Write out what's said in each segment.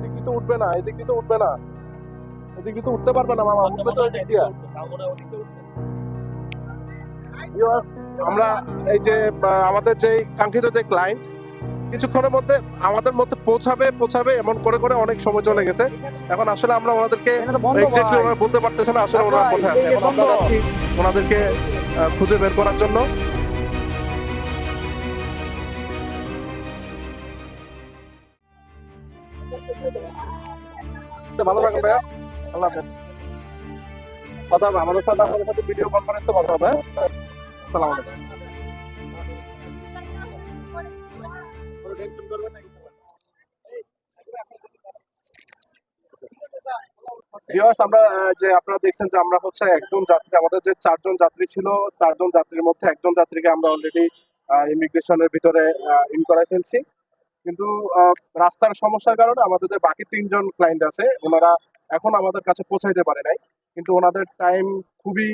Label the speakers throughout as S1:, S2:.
S1: এদিক কিন্তু উঠবে না এদিক কিন্তু উঠবে না। এদিক কিন্তু উঠতে পারবে না মামা উঠবে তো এদিক দিয়া। আমরা এই যে আমাদের যে কাঙ্ক্ষিত যে ক্লায়েন্ট কিছুক্ষণের মধ্যে আমাদের মধ্যে পৌঁছাবে পৌঁছাবে এমন করে করে অনেক সময় চলে গেছে। এখন আসলে আমরা ওনাদেরকে এক্স্যাক্টলি ওনারা বলতে পারতেছে না আসলে ওনারা কোথায় আছে। এখন আমরা ওনাদেরকে খুঁজে বের করার জন্য। ভালো ভাইয়া। আল্লাহ হাফেজ। কথা হবে, আমাদের সাথে সাথে ভিডিও কনফারেন্সে কথা হবে হ্যাঁ? আলাইকুম। আমরা যে আপনারা দেখছেন যে আমরা হচ্ছে একজন যাত্রী, আমাদের যে চারজন যাত্রী ছিল, চারজন যাত্রীর মধ্যে একজন যাত্রীকে আমরা অলরেডি ইমিগ্রেশনের ভিতরে ইন করাই ফেলছি। কিন্তু রাস্তার সমস্যার কারণে আমাদের যে বাকি তিনজন ক্লায়েন্ট আছে, ওনারা এখন আমাদের কাছে পৌঁছাইতে পারে নাই। কিন্তু ওনাদের টাইম খুবই,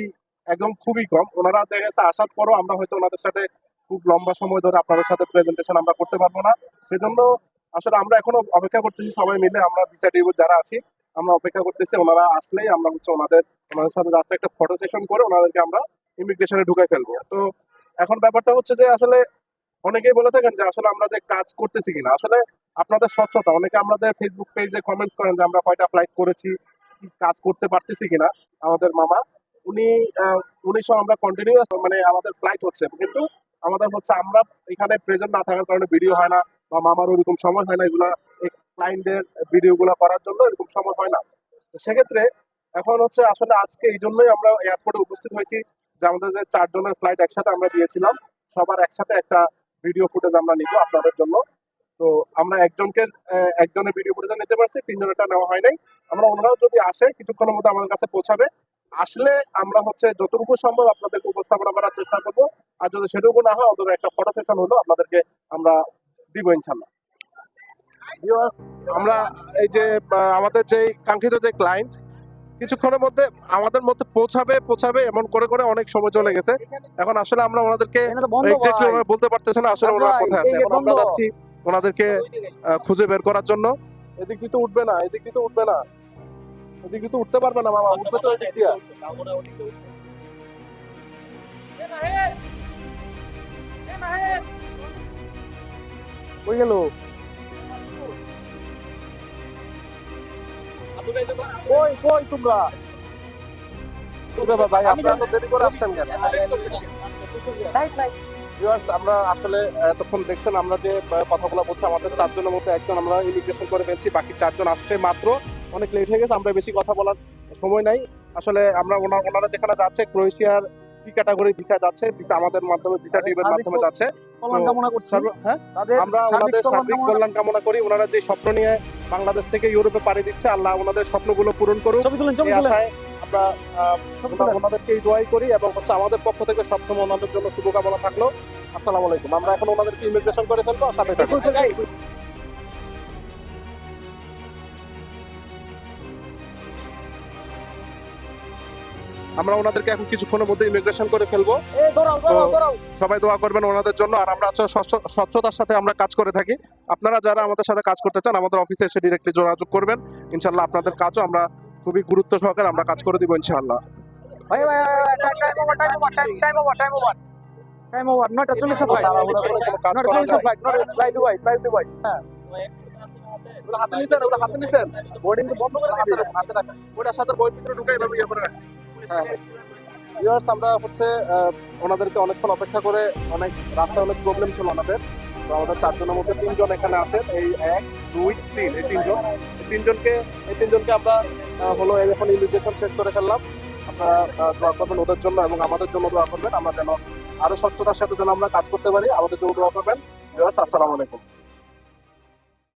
S1: একদম খুবই কম। ওনারা দেখা আসার পরও আমরা হয়তো ওনাদের সাথে খুব লম্বা সময় ধরে আপনাদের সাথে প্রেজেন্টেশন আমরা করতে পারব না। সেজন্য আসলে আমরা এখনও অপেক্ষা করতেছি সবাই মিলে, আমরা বিচার যারা আছি, আমরা অপেক্ষা করতেছি, ওনারা আসলেই আমরা হচ্ছে ওনাদের ওনাদের সাথে জাস্ট একটা ফটো সেশন করে ওনাদেরকে আমরা ইমিগ্রেশনে ঢুকাই ফেলব। তো এখন ব্যাপারটা হচ্ছে যে আসলে অনেকেই বলে থাকেন যে আসলে আমরা যে কাজ করতেছি কিনা। আসলে আপনাদের স্বচ্ছতা অনেকে আমাদের ফেসবুক পেজে কমেন্টস করেন যে আমরা কয়টা ফ্লাইট করেছি কি কাজ করতে পারতেছি কিনা আমাদের মামা। উনি আহ, উনি সহ আমরা কন্টিনিউয়াস মানে আমাদের ফ্লাইট হচ্ছে। কিন্তু আমাদের হচ্ছে আমরা এখানে প্রেজেন্ট না থাকার কারণে ভিডিও হয় না বা মামার ওরকম সময় হয় না এগুলা ক্লায়েন্টদের ভিডিওগুলো করার জন্য এরকম সময় হয় না। তো সেক্ষেত্রে এখন হচ্ছে আসলে আজকে এই জন্যই আমরা এয়ারপোর্টে উপস্থিত হয়েছি যে আমাদের যে চারজনের ফ্লাইট একসাথে আমরা দিয়েছিলাম সবার একসাথে একটা ভিডিও ফুটেজ আমরা নিব আপনাদের জন্য। তো আমরা একজনকে একজনের ভিডিও ফুটেজ নিতে পারছি তিনজনেরটা নেওয়া হয় নাই। আমরা ওনারাও যদি আসে কিছুক্ষণের মধ্যে আমাদের কাছে পৌঁছাবে। আসলে আমরা হচ্ছে যতটুকু সম্ভব আপনাদেরকে উপস্থাপনা করার চেষ্টা করব। আর যদি সেটুকু না হয় অন্তত একটা ফটো সেশন হলো আপনাদেরকে আমরা দিব ইনশাল্লাহ আমরা এই যে আমাদের যে কাঙ্ক্ষিত যে ক্লায়েন্ট কিছুক্ষণের মধ্যে আমাদের মধ্যে পৌঁছাবে পৌঁছাবে এমন করে করে অনেক সময় চলে গেছে। এখন আসলে আমরা ওনাদেরকে এক্স্যাক্টলি ওনারা বলতে পারতেছে না আসলে ওনারা কোথায় আছে। এখন আমরা যাচ্ছি ওনাদেরকে খুঁজে বের করার জন্য। এদিক দিয়ে তো উঠবে না এদিক দিয়ে তো উঠবে না। এদিক দিয়ে তো উঠতে পারবে না মামা উঠবে তো এদিক দিয়ে। কই গেল? কই কই তোমরা? ভাই আপনারা তো দেরি করে আসছেন কেন? আমরা আসলে এতক্ষণ দেখছেন আমরা যে কথাগুলো বলছি আমাদের চারজনের মধ্যে একজন আমরা ইমিগ্রেশন করে ফেলছি বাকি চারজন আসছে মাত্র। অনেক লেট হয়ে গেছে আমরা বেশি কথা বলার সময় নাই। আসলে আমরা ওনা- ওনারা যেখানে যাচ্ছে ক্রোয়েশিয়ার কি ক্যাটাগরি ভিসা যাচ্ছে ভিসা আমাদের মাধ্যমে ভিসা টিমের মাধ্যমে যাচ্ছে। হ্যাঁ? আমরা ওনাদের সার্বিক কল্যাণ কামনা করি ওনারা যে স্বপ্ন নিয়ে বাংলাদেশ থেকে ইউরোপে পাড়ি দিচ্ছে। আল্লাহ ওনাদের স্বপ্নগুলো পূরণ করুক। আশায় আমরা ওনাদেরকে এই দোয়াই করি এবং হচ্ছে আমাদের পক্ষ থেকে সবসময় ওনাদের জন্য শুভকামনা থাকল। আসসালামু আলাইকুম। আমরা এখন ওনাদেরকে ইমিগ্রেশন করে ফেলব। সাথে থাকব আমরা ওনাদেরকে এখন কিছুক্ষণের মধ্যে ইমিগ্রেশন করে ফেলব। সবাই দোয়া করবেন ওনাদের জন্য। আর আমরা স্বচ্ছতার সাথে আমরা কাজ করে থাকি। আপনারা যারা আমাদের সাথে কাজ করতে চান আমাদের অফিসে এসে ডিরেক্টলি যোগাযোগ করবেন। ইনশাল্লাহ আপনাদের কাজও আমরা খুবই গুরুত্ব সহকারে আমরা কাজ করে দিব
S2: দুবাই হ্যাঁ।
S1: হাতে নিছেন হাতে নিছেন।
S2: বোর্ডিং বন্ধ করে
S1: হাতে
S2: দিবে
S1: রাখ- হাতে রাখ ওটার সাথে বই ভিতরে ঢুকে এভাবে ইয়ে করে রাখ হ্যাঁ ভিউয়ার্স আমরা হচ্ছে ওনাদেরকে অনেকক্ষণ অপেক্ষা করে অনেক, রাস্তায় অনেক প্রবলেম ছিল ওনাদের তো আমাদের চারজনের মধ্যে তিনজন এখানে আছে। এই এক, দুই, তিন, এই তিনজন। তিনজনকে, এই তিনজনকে আমরা হলো এখন ইমিগ্রেশন শেষ করে ফেললাম। আপনারা দোয়া করবেন ওদের জন্য এবং আমাদের জন্য দোয়া করবেন। আমরা যেন আরও স্বচ্ছতার সাথে যেন আমরা কাজ করতে পারি। আমাদের জন্য দোয়া করবেন। ভিউয়ার্স আসসালামু আলাইকুম।